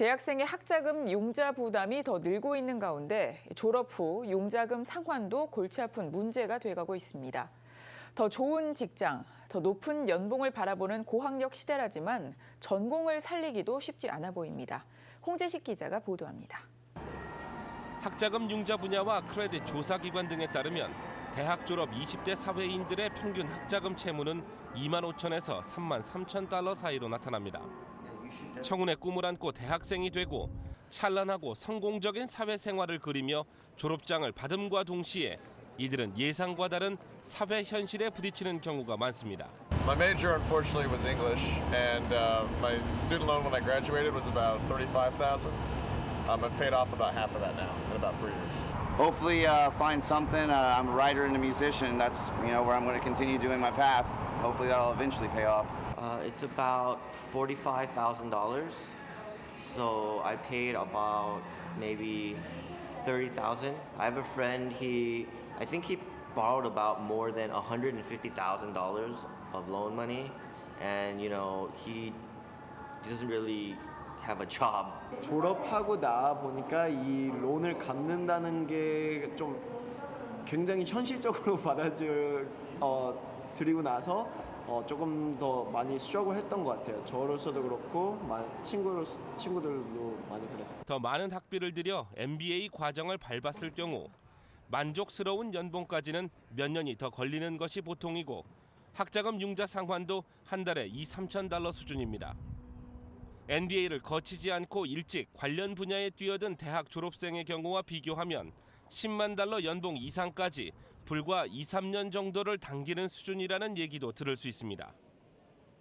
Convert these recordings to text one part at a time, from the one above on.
대학생의 학자금 융자 부담이 더 늘고 있는 가운데 졸업 후 융자금 상환도 골치 아픈 문제가 돼가고 있습니다. 더 좋은 직장, 더 높은 연봉을 바라보는 고학력 시대라지만 전공을 살리기도 쉽지 않아 보입니다. 홍재식 기자가 보도합니다. 학자금 융자 분야와 크레딧 조사 기관 등에 따르면 대학 졸업 20대 사회인들의 평균 학자금 채무는 2만 5천에서 3만 3천 달러 사이로 나타납니다. 청운의 꿈을 안고 대학생이 되고 찬란하고 성공적인 사회생활을 그리며 졸업장을 받음과 동시에 이들은 예상과 다른 사회 현실에 부딪히는 경우가 많습니다. My major, unfortunately, was English, and uh, my student loan when I graduated was about thirty-five thousand. Um, I've paid off about half of that now in about three years. hopefully uh, find something. Uh, I'm a writer and a musician. That's you know where I'm going to continue doing my path. Hopefully that'll eventually pay off. Uh, it's about forty-five thousand dollars. So I paid about maybe thirty thousand. I have a friend. He, I think he borrowed about more than one hundred and fifty thousand dollars of loan money, and you know he doesn't really have a job. 졸업하고 나와 보니까 이 론을 갚는다는 게 좀 굉장히 현실적으로 받아줄 어, 드리고 나서 어, 조금 더 많이 스트러글 했던 것 같아요. 저로서도 그렇고 마- 친구로 친구들도 많이 그랬고. 더 많은 학비를 들여 MBA 과정을 밟았을 경우 만족스러운 연봉까지는 몇 년이 더 걸리는 것이 보통이고 학자금 융자 상환도 한 달에 2, 3천 달러 수준입니다. NBA를 거치지 않고 일찍 관련 분야에 뛰어든 대학 졸업생의 경우와 비교하면 10만 달러 연봉 이상까지 불과 2, 3년 정도를 당기는 수준이라는 얘기도 들을 수 있습니다.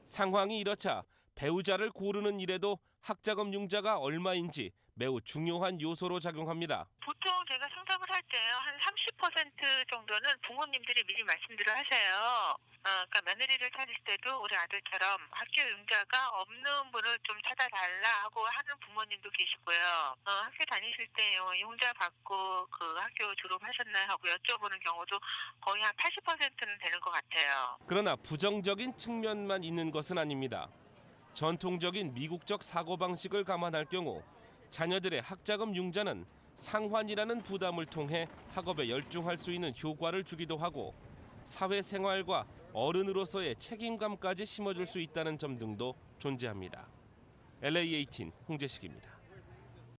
상황이 이렇자 배우자를 고르는 일에도 학자금 융자가 얼마인지 매우 중요한 요소로 작용합니다. 보통 제가 상담을 할 때 한 30% 정도는 부모님들이 미리 말씀들을 하세요. 어, 그러니까 며느리를 찾을 때도 우리 아들처럼 학교 융자가 없는 분을 좀 찾아달라 하고 하는 부모님도 계시고요. 어, 학교 다니실 때 어, 융자 받고 그 학교 졸업하셨나요 하고 여쭤보는 경우도 거의 한 80%는 되는 것 같아요. 그러나 부정적인 측면만 있는 것은 아닙니다. 전통적인 미국적 사고방식을 감안할 경우 자녀들의 학자금 융자는 상환이라는 부담을 통해 학업에 열중할 수 있는 효과를 주기도 하고 사회생활과 어른으로서의 책임감까지 심어줄 수 있다는 점 등도 존재합니다. LA18 홍재식입니다.